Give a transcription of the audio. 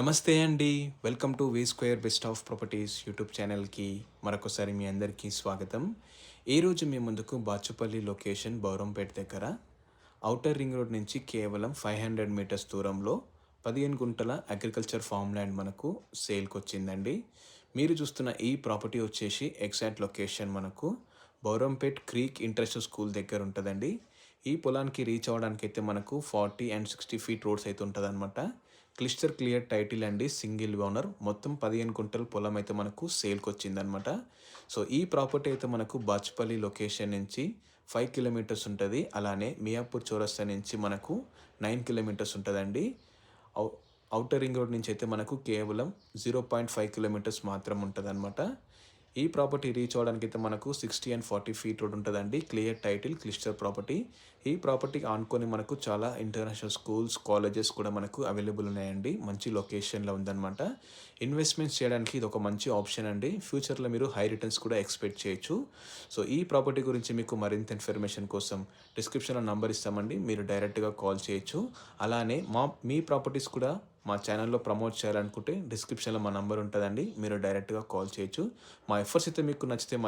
నమస్తే అండి. Welcome to V square best of properties YouTube ఛానల్కి మరొకసారి మీ అందరికీ స్వాగతం. ఈరోజు మీ ముందుకు బాచుపల్లి లొకేషన్ బౌరంపేట దగ్గర. అవుటర్ రింగ్ రోడ్ నుంచి కేవలం ఫైవ్ హండ్రెడ్ మీటర్స్ దూరంలో పదిహేను గుంటల అగ్రికల్చర్ ఫామ్ ల్యాండ్ మనకు సేల్కి వచ్చిందండి. మీరు చూస్తున్న ఈ ప్రాపర్టీ వచ్చేసి ఎగ్జాక్ట్ లొకేషన్ మనకు బౌరంపేట్ క్రీక్ ఇంటర్నేషనల్ స్కూల్ దగ్గర ఉంటుందండి. ఈ పొలానికి రీచ్ అవ్వడానికి అయితే మనకు forty and sixty feet roads అయితే ఉంటుందన్నమాట. క్లిస్టర్ క్లియర్ టైటిల్ అండి సింగిల్ ఓనర్ మొత్తం పదిహేను కుంటల పొలం అయితే మనకు సేల్కి వచ్చిందనమాట సో ఈ ప్రాపర్టీ అయితే మనకు బాచ్పల్లి లొకేషన్ నుంచి ఫైవ్ కిలోమీటర్స్ ఉంటుంది. అలానే మియాపూర్ చౌరస్తా నుంచి మనకు నైన్ కిలోమీటర్స్ ఉంటుందండి. అవుటర్ రింగ్ రోడ్ నుంచి అయితే మనకు కేవలం జీరో పాయింట్ ఫైవ్ కిలోమీటర్స్ మాత్రం ఉంటుంది ఈ ప్రాపర్టీ రీచ్ అవ్వడానికి అయితే మనకు sixty and forty feet road ఉంటుందండి. క్లియర్ టైటిల్ క్లిస్టర్ ప్రాపర్టీ ఈ ప్రాపర్టీకి ఆనుకొని మనకు చాలా ఇంటర్నేషనల్ స్కూల్స్ కాలేజెస్ కూడా మనకు అవైలబుల్ ఉన్నాయండి. మంచి లొకేషన్లో ఉందన్నమాట. ఇన్వెస్ట్మెంట్స్ చేయడానికి ఇది ఒక మంచి ఆప్షన్ అండి. ఫ్యూచర్లో మీరు హై రిటర్న్స్ కూడా ఎక్స్పెక్ట్ చేయొచ్చు. సో ఈ ప్రాపర్టీ గురించి మీకు మరింత ఇన్ఫర్మేషన్ కోసం డిస్క్రిప్షన్లో నంబర్ ఇస్తామండి. మీరు డైరెక్ట్గా కాల్ చేయొచ్చు. అలానే మా మీ ప్రాపర్టీస్ కూడా మా ఛానల్లో ప్రమోట్ చేయాలనుకుంటే డిస్క్రిప్షన్లో మా నంబర్ ఉంటుందండి. మీరు డైరెక్ట్గా కాల్ చేయొచ్చు. మా ఎఫర్ట్స్ అయితే మీకు నచ్చితే మా